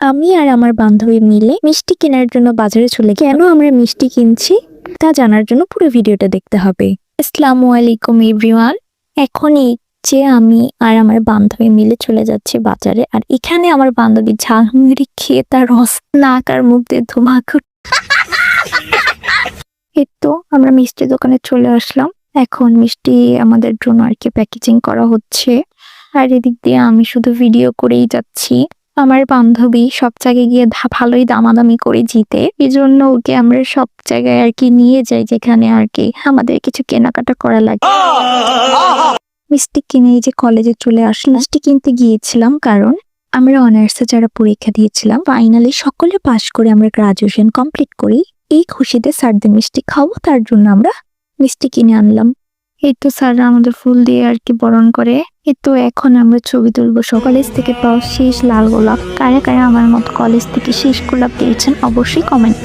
আমি আর আমার বান্ধবী মিলে মিষ্টি কেনার জন্য বাজারে চলে কেন আমরা মিষ্টি কিনছি তা জানার জন্য পুরো ভিডিওটা দেখতে হবে। আসসালামু আলাইকুম এভরিওয়ান। এখন এই যে আমি আর আমার বান্ধবী মিলে চলে যাচ্ছি বাজারে আর এখানে আমার বান্ধবী ঝালমুড়ি খেয়ে তার রস নাক আর মুখ দিয়ে ধোমাকু এই তো আমরা মিষ্টি দোকানে চলে আসলাম। এখন মিষ্টি আমাদের জন্য আর কি প্যাকেজিং করা হচ্ছে। আর এদিক দিয়ে আমি শুধু ভিডিও করেই যাচ্ছি। আমার বান্ধবী সব জায়গায় গিয়ে ভালোই দামাদামি করে জিতে। এই জন্য ওকে আমরা সব জায়গায় আর কি নিয়ে যাই যেখানে আর কি আমাদের কিছু কেনাকাটা করা লাগে। মিষ্টি কিনে এই যে কলেজে চলে আসলাম। মিষ্টি কিনতে গিয়েছিলাম কারণ আমরা অনার্সে যারা পরীক্ষা দিয়েছিলাম ফাইনালি সকলে পাশ করে আমরা গ্রাজুয়েশন কমপ্লিট করি। এই খুশিতে স্যারদের মিষ্টি খাব তার জন্য আমরা মিষ্টি কিনে আনলাম। এই তো স্যাররা আমাদের ফুল দিয়ে আর কি বরণ করে। এই তো এখন আমরা ছবি তুলবো। কলেজ থেকে পাওয়া শেষ লাল গোলাপ। কারা কারা আমার মতো কলেজ থেকে শেষ গোলাপ দিয়েছেন অবশ্যই কমেন্ট